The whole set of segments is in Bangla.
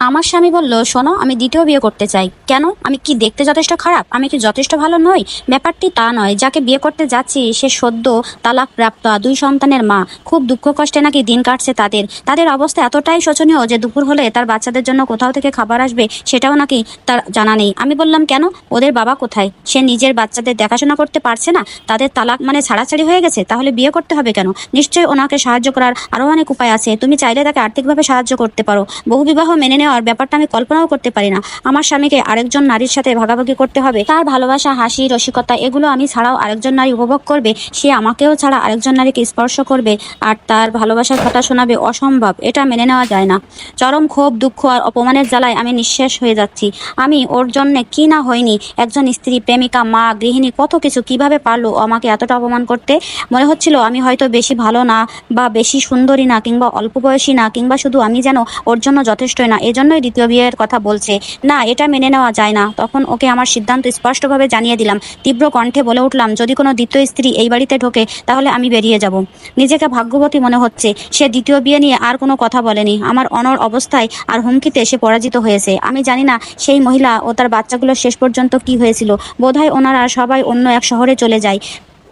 আমার স্বামী বলল, শোনো, আমি দ্বিতীয় বিয়ে করতে চাই। কেন? আমি কি দেখতে যথেষ্ট খারাপ? আমি কি যথেষ্ট ভালো নই? ব্যাপারটি তা নয়। যাকে বিয়ে করতে যাচ্ছি, সে সদ্য তালাক প্রাপ্ত দুই সন্তানের মা। খুব দুঃখ কষ্টে নাকি দিন কাটছে তাদের। তাদের অবস্থা এতটাই শোচনীয় যে দুপুর হলে তার বাচ্চাদের জন্য কোথাও থেকে খাবার আসবে, সেটাও নাকি তার জানা নেই। আমি বললাম, কেন? ওদের বাবা কোথায়? সে নিজের বাচ্চাদের দেখাশোনা করতে পারছে না? তাদের তালাক মানে ছাড়াছাড়ি হয়ে গেছে? তাহলে বিয়ে করতে হবে কেন? নিশ্চয়ই ওনাকে সাহায্য করার আরও অনেক উপায় আছে। তুমি চাইলে তাকে আর্থিকভাবে সাহায্য করতে পারো। বহু বিবাহ মেনে নেওয়ার ব্যাপারটা আমি কল্পনাও করতে পারি না। আমার স্বামীকে আরেকজন নারীর সাথে ভাগাভাগি করতে হবে। তার ভালোবাসা, হাসি, রসিকতা, এগুলো আমি ছাড়াও আরেকজন নারী উপভোগ করবে। সে আমাকেও ছাড়া আরেকজন নারীকে স্পর্শ করবে আর তার ভালোবাসার কথা শোনাবে অসম্ভব। এটা মেনে নেওয়া যায় না। চরম ক্ষোভ, দুঃখ আর অপমানের জ্বালায় আমি নিঃশেষ হয়ে যাচ্ছি। আমি ওর জন্য কি না হয়নি? একজন স্ত্রী, প্রেমিকা, মা, গৃহিণী কত কিছু কীভাবে পারল আমাকে এতটা অপমান করতে? মনে হচ্ছিল আমি হয়তো বেশি ভালো না বা বেশি সুন্দরী না কিংবা অল্প বয়সী না কিংবা শুধু আমি যেন ওর জন্য যথেষ্টই না এজন্যই দ্বিতীয় বিয়ের কথা বলছে। না, এটা মেনে নেওয়া যায় না। তখন ওকে আমার সিদ্ধান্ত স্পষ্টভাবে জানিয়ে দিলাম। তীব্র কণ্ঠে বলে উঠলাম, যদি কোনো দ্বিতীয় স্ত্রী এই বাড়িতে ঢোকে, তাহলে আমি বেরিয়ে যাব। নিজেকে ভাগ্যবতী মনে হচ্ছে। সে দ্বিতীয় বিয়ে নিয়ে আর কোনো কথা বলেনি। আমার অনর অবস্থায় আর হুমকিতে সে পরাজিত হয়েছে। আমি জানি না সেই মহিলা ও তার বাচ্চাগুলো শেষ পর্যন্ত কি হয়েছিল। বোধহয় ওনারা সবাই অন্য এক শহরে চলে যায়।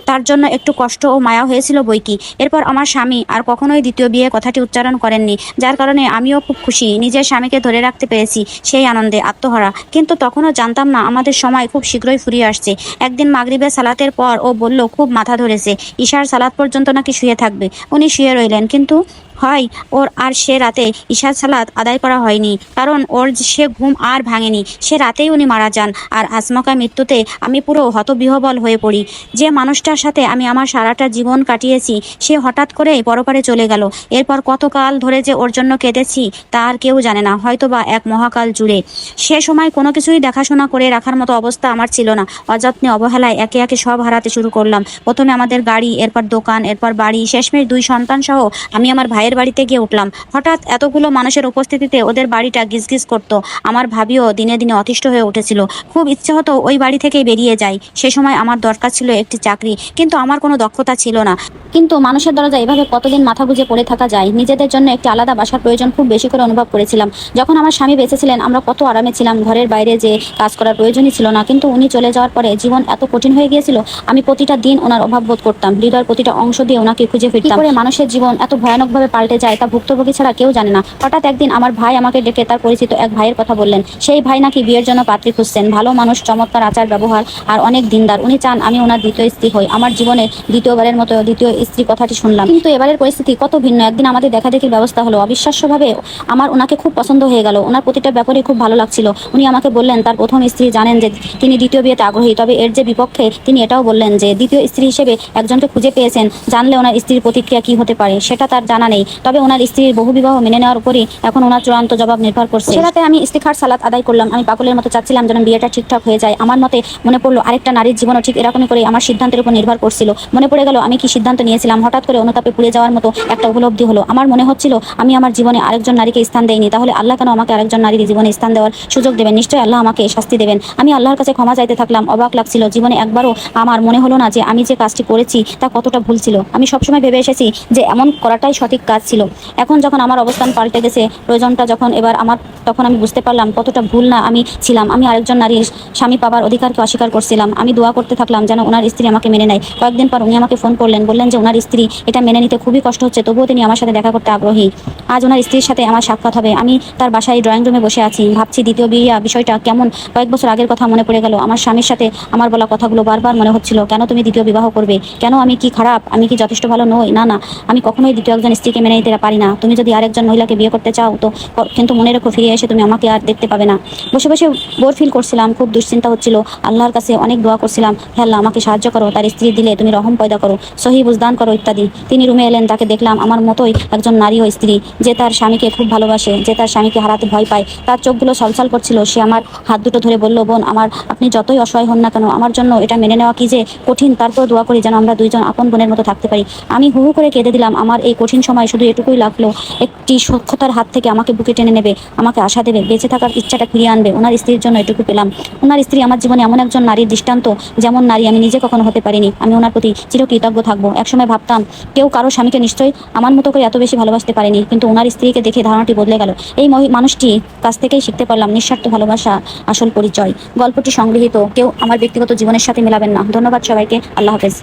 তার জন্য একটু কষ্ট ও মায়া হয়েছিল বই কি এরপর আমার স্বামী আর কখনোই দ্বিতীয় বিয়ে কথাটি উচ্চারণ করেননি, যার কারণে আমিও খুব খুশি। নিজের স্বামীকে ধরে রাখতে পেরেছি, সেই আনন্দে আত্মহারা। কিন্তু তখনও জানতাম না, আমাদের সময় খুব শীঘ্রই ফুরিয়ে আসছে। একদিন মাগরিবের সালাতের পর ও বলল, খুব মাথা ধরেছে। ঈশার সালাত পর্যন্ত নাকি শুয়ে থাকবে। উনি শুয়ে রইলেন, কিন্তু হয়। ওর আর সে রাতে ঈশার সালাত আদায় করা হয়নি। কারণ ওর সে ঘুম আর ভাঙেনি। সে রাতেই উনি মারা যান। আর আসমকা মৃত্যুতে আমি পুরো হতবিহবল হয়ে পড়ি। যে মানুষটার সাথে আমি আমার সারাটা জীবন কাটিয়েছি, সে হঠাৎ করেই পরপারে চলে গেল। এরপর কতকাল ধরে যে ওর জন্য কেঁদেছি, তা আর কেউ জানে না। হয়তোবা এক মহাকাল জুড়ে। সে সময় কোনো কিছুই দেখাশোনা করে রাখার মতো অবস্থা আমার ছিল না। অযত্নে অবহেলায় একে একে সব হারাতে শুরু করলাম। প্রথমে আমাদের গাড়ি, এরপর দোকান, এরপর বাড়ি, শেষমেশ দুই সন্তান সহ আমি আমার ভাইয়ের বাড়িতে গিয়ে উঠলাম। হঠাৎ এতগুলো মানুষের উপস্থিতিতে ওদের বাড়িটা গিজগিজ করতো। আমার ভাবিও দিনে দিনে অতিষ্ঠ হয়ে উঠেছিল। খুব ইচ্ছে হতো ওই বাড়ি থেকেই বেরিয়ে যাই। সে সময় আমার দরকার ছিল একটি চাকরি, কিন্তু আমার কোনো দক্ষতা ছিল না। কিন্তু মানুষের দরজা এভাবে কতদিন মাথা গুজে পড়ে থাকা যায়? নিজেদের জন্য একটি আলাদা বাসার প্রয়োজন খুব বেশি করে অনুভব করেছিলাম। যখন আমার স্বামী বেঁচে ছিলেন আমরা কত আরামে ছিলাম। ঘরের বাইরে যে কাজ করার প্রয়োজনই ছিল না। কিন্তু উনি চলে যাওয়ার পরে জীবন এত কঠিন হয়ে গিয়েছিল, আমি প্রতিটা দিন ওনার অভাব বোধ করতাম। হৃদয়ের প্রতিটা অংশ দিয়ে ওনাকে খুঁজে ফিরতাম। মানুষের জীবন এত ভয়ানকভাবে পাল্টে যায় তা ভুক্তভোগী ছাড়া কেউ জানে না। হঠাৎ একদিন আমার ভাই আমাকে ডেকে তার পরিচিত এক ভাইয়ের কথা বললেন। সেই ভাই নাকি বিয়ের জন্য পাত্রী খুঁজছেন। ভালো মানুষ, চমৎকার আচার, ব্যবহার আর অনেক দিনদার। উনি চান আমি ওনার দ্বিতীয় স্ত্রী হই। আমার জীবনে দ্বিতীয়বারের মতো দ্বিতীয় স্ত্রী কথাটি শুনলাম। কিন্তু এবারের পরিস্থিতি কত ভিন্ন। একদিন আমাদের দেখা দেখির ব্যবস্থা হলো। অবিশ্বাস্যভাবে আমার ওনাকে খুব পছন্দ হয়ে গেল। ওনার প্রতিটা ব্যাপারে খুব ভালো লাগছিল। উনি আমাকে বললেন, তার প্রথম স্ত্রী জানেন যে তিনি দ্বিতীয় বিয়েতে আগ্রহী। তবে এর যে বিপক্ষে তিনি এটাও বললেন যে দ্বিতীয় স্ত্রী হিসেবে একজনকে খুঁজে পেয়েছেন। জানলে ওনার স্ত্রীর প্রতিক্রিয়া কি হতে পারে, সেটা তার জানা নেই। তবে ওনার স্ত্রীর বহু বিবাহ মেনে নেওয়ার উপরই এখন ওনার চূড়ান্ত জবাব নির্ভর করছে। সে রাতে আমি ইস্তিখার সালাত আদায় করলাম। আমি পাগলের মতো চাচ্ছিলাম যেন বিয়েটা ঠিকঠাক হয়ে যায়। আমার মতে মনে পড়ল, আরেকটা নারীর জীবনও ঠিক এরকমই করে আমার সিদ্ধান্তের উপর নির্ভর করছিল। মনে পড়ে গেল, আমি কি সিদ্ধান্ত নিয়েছিলাম? হঠাৎ করে অনুতাপে পুড়ে যাওয়ার মতো একটা উপলব্ধি হলো। আমার মনে হচ্ছিল, আমি আমার জীবনে আরেকজন নারীকে স্থান দেইনি। তাহলে আল্লাহ কেন আমাকে আরেকজন নারীর জীবনে স্থান দেওয়ার সুযোগ দেবেন? নিশ্চয়ই আল্লাহ আমাকে শাস্তি দেবেন। আমি আল্লাহর কাছে ক্ষমা চাইতে থাকলাম। অবাক লাগছিল। জীবনে একবারও আমার মনে হলো না যে আমি যে কাজটি করেছি তা কতটা ভুল ছিল। আমি সবসময় ভেবে এসেছি যে এমন করাটাই সঠিক কাজ ছিল এখন যখন আমার অবস্থান পাল্টে গেছে, প্রয়োজনটা যখন এবার আমার, তখন আমি বুঝতে পারলাম কতটা ভুল না আমি ছিলাম। আমি আরেকজন নারীর স্বামী পাবার অধিকারকে অস্বীকার করছিলাম। আমি দোয়া করতে থাকলাম যেন ওনার স্ত্রী আমাকে মেনে নেয়। কয়েকদিন পর উনি আমাকে ফোন করলেন, বললেন যে, ওনার স্ত্রী এটা মেনে নিতে খুবই কষ্ট হচ্ছে, তবুও তিনি আমার সাথে দেখা করতে আগ্রহী। আজ ওনার স্ত্রীর সাথে আমার সাক্ষাৎ হবে। আমি তার বাসায় ড্রয়িং রুমে বসে আছি। ভাবছি দ্বিতীয় বিয়ে, বিষয়টা কেমন? কয়েক বছর আগের কথা মনে পড়ে গেল। আমার স্বামীর সাথে আমার বলা কথাগুলো বারবার মনে হচ্ছিল, কেন তুমি দ্বিতীয় বিবাহ করবে? কেন আমি কি খারাপ? আমি কি যথেষ্ট ভালো নই? না না, আমি কখনোই দ্বিতীয় একজন স্ত্রীকে মেনে নিতে পারি না। তুমি যদি আরেকজন মহিলাকে বিয়ে করতে চাও, তো কিন্তু মনে রেখো ফিরে এসে তুমি আমাকে আর দেখতে পাবে না। বসে বসে বোর ফিল করছিলাম। খুব দুশ্চিন্তা হচ্ছিল। আল্লাহর কাছে অনেক দোয়া করছিলাম। হে আল্লাহ, আমাকে সাহায্য করো। তার স্ত্রী দিলে তুমি রহম পয়দা করো। সহি বুজদান করো ইত্যাদি। তিনি রুমে এলেন, তাকে দেখলাম। আমার মতোই একজন নারী ও স্ত্রী। যে তার স্বামীকে খুব ভালোবাসে, যে তার স্বামীকে হারাতে ভয় পায়, তার চোখগুলো সলসল করছিল। সে আমার হাত দুটো ধরে বলল, বোন, আমার, আপনি যতই অসহায় হন না কেন, আমার জন্য এটা মেনে নেওয়া কি যে কঠিন? তারপর দোয়া করি যেন আমরা দুইজন আপন বোনের মতো থাকতে পারি। আমি হু হু করে কেঁদে দিলাম, আমার এই কঠিন সময় শুধু এটুকুই লাগল। একটি সক্ষতার হাত থেকে আমাকে বুকে টেনে নেবে, আমাকে আশা দেবে, বেঁচে থাকার ইচ্ছাটা ফিরিয়ে আনবে। ওনার স্ত্রীর জন্য এটুকু পেলাম। ওনার স্ত্রী আমার জীবনে এমন একজন নারীর দৃষ্টান্ত, যেমন নারী আমি নিজে কখনো হতে পারিনি। আমি ওনার প্রতি চিরকৃতজ্ঞ থাকব। একসময় ভাবতাম, কেউ কারও স্বামীকে নিশ্চয়ই আমার মতো করে এত বেশি ভালোবাসতে পারেনি, কিন্তু ওনার স্ত্রীকে দেখে ধারণাটি বদলে গেল। এই মানুষটি কাছ থেকেই শিখতে পারলাম নিঃস্বার্থ ভালোবাসা, আসল পরিচয়। গল্পটি সংগৃহীত। কেউ আমার ব্যক্তিগত জীবনের সাথে মেলাবেন না। ধন্যবাদ সবাইকে। আল্লাহ হাফেজ।